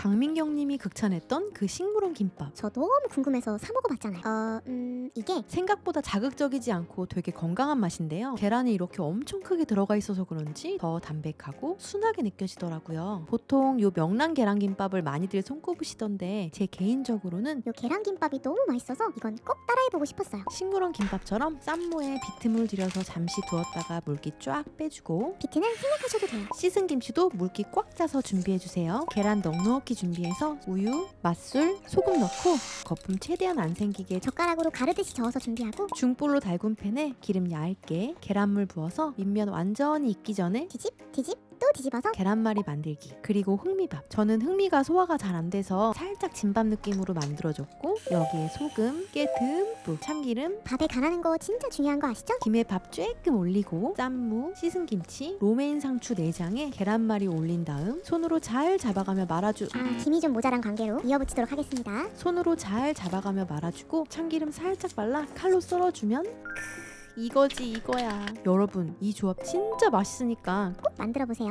강민경님이 극찬했던 그 식물원 김밥. 저 너무 궁금해서 사 먹어봤잖아요. 어, 음, 이게 생각보다 자극적이지 않고 되게 건강한 맛인데요. 계란이 이렇게 엄청 크게 들어가 있어서 그런지 더 담백하고 순하게 느껴지더라고요. 보통 요 명란 계란김밥을 많이들 손꼽으시던데 제 개인적으로는 요 계란김밥이 너무 맛있어서 이건 꼭 따라해보고 싶었어요. 식물원 김밥처럼 쌈무에 비트물 들여서 잠시 두었다가 물기 쫙 빼주고 비트는 생략하셔도 돼요. 씻은 김치도 물기 꽉 짜서 준비해주세요. 계란 넉넉히 준비해서 우유, 맛술, 소금 넣고 거품 최대한 안 생기게 젓가락으로 가르듯이 저어서 준비하고 중불로 달군 팬에 기름 얇게 계란물 부어서 밑면 완전히 익기 전에 뒤집, 뒤집, 또 뒤집어서 계란말이 만들기 그리고 흑미밥 저는 흑미가 소화가 잘 안 돼서 살짝 진밥 느낌으로 만들어줬고 여기에 소금, 깨 듬뿍 참기름 밥에 간하는 거 진짜 중요한 거 아시죠? 김에 밥 쬐끔 올리고 쌈무, 씻은 김치, 로메인 상추 내장에 계란말이 올린 다음 손으로 잘 잡아가며 말아주 아, 김이 좀 모자란 관계로 이어붙이도록 하겠습니다. 손으로 잘 잡아가며 말아주고 참기름 살짝 발라 칼로 썰어주면 크, 이거지 이거야 여러분 이 조합 진짜 맛있으니까 꼭 만들어 보세요.